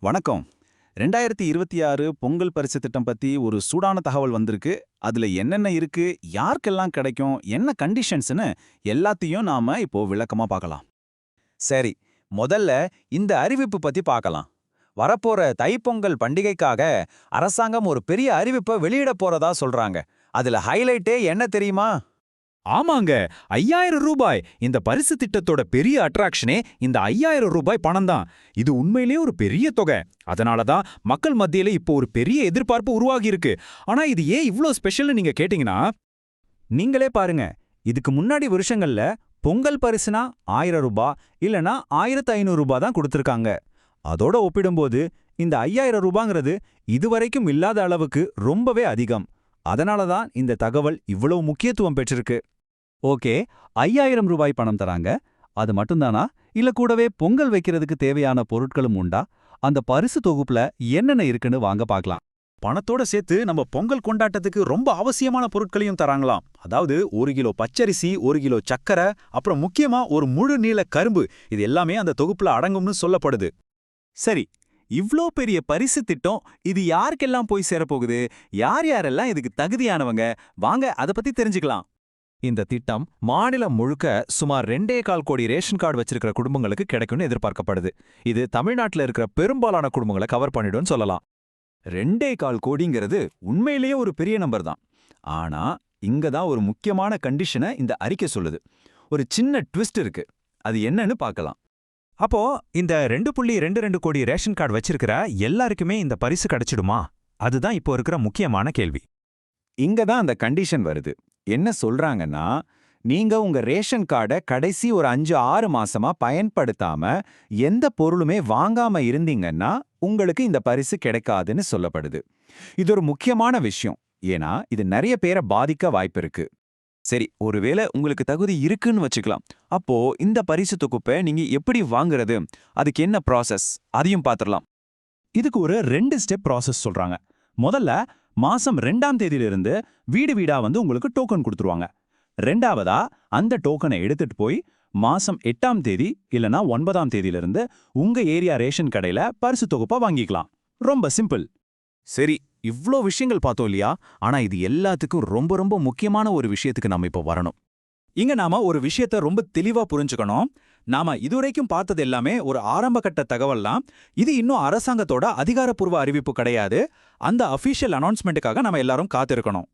வணக்கம். ரெண்டாயிரத்தி இருபத்தி ஆறு பொங்கல் பரிசு திட்டம் பத்தி ஒரு சூடான தகவல் வந்திருக்கு. அதுல என்னென்ன இருக்கு யாருக்கெல்லாம் கிடைக்கும் என்ன கண்டிஷன்ஸ்னு எல்லாத்தையும் நாம இப்போ விளக்கமா பார்க்கலாம். சரி முதல்ல இந்த அறிவிப்பு பத்தி பார்க்கலாம். வரப்போற தைப்பொங்கல் பண்டிகைக்காக அரசாங்கம் ஒரு பெரிய அறிவிப்பை வெளியிட போறதா சொல்றாங்க. அதுல ஹைலைட்டே என்ன தெரியுமா? ஆமாங்க ஐயாயிரம் ரூபாய். இந்த பரிசு திட்டத்தோட பெரிய அட்ராக்ஷனே இந்த ஐயாயிரம் ரூபாய் பணம் தான். இது உண்மையிலேயே ஒரு பெரிய தொகை. அதனால தான் மக்கள் மத்தியில இப்போ ஒரு பெரிய எதிர்பார்ப்பு உருவாகி இருக்கு. ஆனா இது ஏன் இவ்ளோ ஸ்பெஷல்னு நீங்க கேட்டீங்கன்னா நீங்களே பாருங்க. இதுக்கு முன்னாடி வருஷங்கள்ல பொங்கல் பரிசுனா ஆயிரம் ரூபாய் இல்லனா ஆயிரத்து ஐநூறு ரூபாய் தான் கொடுத்துருக்காங்க. அதோட ஒப்பிடும்போது இந்த ஐயாயிரம் ரூபாங்கிறது இதுவரைக்கும் இல்லாத அளவுக்கு ரொம்பவே அதிகம். அதனால தான் இந்த தகவல் இவ்வளவு முக்கியத்துவம் பெற்றிருக்கு. ஓகே ஐயாயிரம் ரூபாய் பணம் தராங்க. அது மட்டும்தானா? இல்ல கூடவே பொங்கல் வைக்கிறதுக்கு தேவையான பொருட்களும் உண்டா? அந்த பரிசு தொகுப்புல என்னென்ன இருக்குன்னு வாங்க பார்க்கலாம். பணத்தோட சேர்த்து நம்ம பொங்கல் கொண்டாட்டத்துக்கு ரொம்ப அவசியமான பொருட்களையும் தராங்களாம். அதாவது ஒரு கிலோ பச்சரிசி ஒரு கிலோ சக்கரை அப்புறம் முக்கியமா ஒரு முழு நீள கரும்பு. இது எல்லாமே அந்த தொகுப்புல அடங்கும்னு சொல்லப்படுது. சரி இவ்ளோ பெரிய பரிசு திட்டம் இது யாருக்கெல்லாம் போய் சேரப்போகுது? யார் யாரெல்லாம் இதுக்கு தகுதியானவங்க? வாங்க அத பத்தி தெரிஞ்சுக்கலாம். இந்த திட்டம் மாநிலம் முழுக்க சுமார் ரெண்டே கால் கோடி ரேஷன் கார்டு வச்சிருக்கிற குடும்பங்களுக்கு கிடைக்கும்னு எதிர்பார்க்கப்படுது. இது தமிழ்நாட்டுல இருக்கிற பெரும்பாலான குடும்பங்களை கவர் பண்ணிடும்னு சொல்லலாம். ரெண்டே கால் கோடிங்கிறது உண்மையிலேயே ஒரு பெரிய நம்பர் தான். ஆனா இங்க தான் ஒரு முக்கியமான கண்டிஷனை இந்த அறிக்கை சொல்லுது. ஒரு சின்ன ட்விஸ்ட் இருக்கு. அது என்னன்னு பார்க்கலாம். அப்போ இந்த ரெண்டு புள்ளி ரெண்டு ரெண்டு கோடி ரேஷன் கார்டு வச்சிருக்கிற எல்லாருக்குமே இந்த பரிசு கிடைச்சிடுமா? அதுதான் இப்போ இருக்கிற முக்கியமான கேள்வி. இங்க தான் அந்த கண்டிஷன் வருது. என்ன சொல்றாங்கன்னா நீங்க உங்க ரேஷன் கார்டை கடைசி ஒரு அஞ்சு ஆறு மாசமா பயன்படுத்தாம எந்த பொருளுமே வாங்காம இருந்தீங்கன்னா உங்களுக்கு இந்த பரிசு கிடைக்காதுன்னு சொல்லப்படுது. இது ஒரு முக்கியமான விஷயம். ஏன்னா இது நிறைய பேரை பாதிக்க வாய்ப்பு இருக்கு. சரி ஒருவேளை உங்களுக்கு தகுதி இருக்குன்னு வச்சுக்கலாம். அப்போ இந்த பரிசு தொகுப்பை நீங்க எப்படி வாங்குறது? அதுக்கு என்ன ப்ராசஸ் அதையும் பார்த்துடலாம். இதுக்கு ஒரு ரெண்டு ஸ்டெப் ப்ராசஸ் சொல்றாங்க. முதல்ல மாசம் ரெண்டாம் தேதியிலிருந்து வீடு வீடா வந்து உங்களுக்கு டோக்கன் கொடுத்துருவாங்க. ரெண்டாவதா அந்த டோக்கனை எடுத்துட்டு போய் மாசம் எட்டாம் தேதி இல்லனா ஒன்பதாம் தேதியிலிருந்து உங்க ஏரியா ரேஷன் கடையில பரிசு தொகுப்பா வாங்கிக்கலாம். ரொம்ப சிம்பிள். சரி இவ்ளோ விஷயங்கள் பார்த்தோம் இல்லையா? ஆனா இது எல்லாத்துக்கும் ரொம்ப ரொம்ப முக்கியமான ஒரு விஷயத்துக்கு நம்ம இப்போ வரணும். இங்க நாம ஒரு விஷயத்த ரொம்ப தெளிவா புரிஞ்சுக்கணும். நாம இதுவரைக்கும் பார்த்தது எல்லாமே ஒரு ஆரம்ப கட்ட தகவல்லாம். இது இன்னும் அரசாங்கத்தோட அதிகாரப்பூர்வ அறிவிப்பு கிடையாது. அந்த அஃபீஷியல் அனௌன்ஸ்மெண்ட்டுக்காக நம்ம எல்லாரும் காத்திருக்கணும்.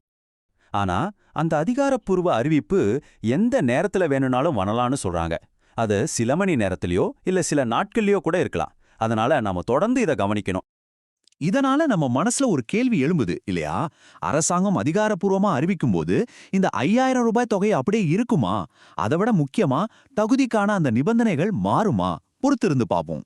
ஆனா அந்த அதிகாரப்பூர்வ அறிவிப்பு எந்த நேரத்துல வேணும்னாலும் வரலான்னு சொல்றாங்க. அது சில மணி நேரத்திலயோ இல்ல சில நாட்கள்லயோ கூட இருக்கலாம். அதனால நாம தொடர்ந்து இதை கவனிக்கணும். இதனால நம்ம மனசுல ஒரு கேள்வி எழும்புது இல்லையா? அரசாங்கம் அதிகாரப்பூர்வமா அறிவிக்கும்போது இந்த ஐயாயிரம் ரூபாய் தொகை அப்படியே இருக்குமா? அதை விட முக்கியமா தகுதிக்கான அந்த நிபந்தனைகள் மாறுமா? பொறுத்திருந்து பார்ப்போம்.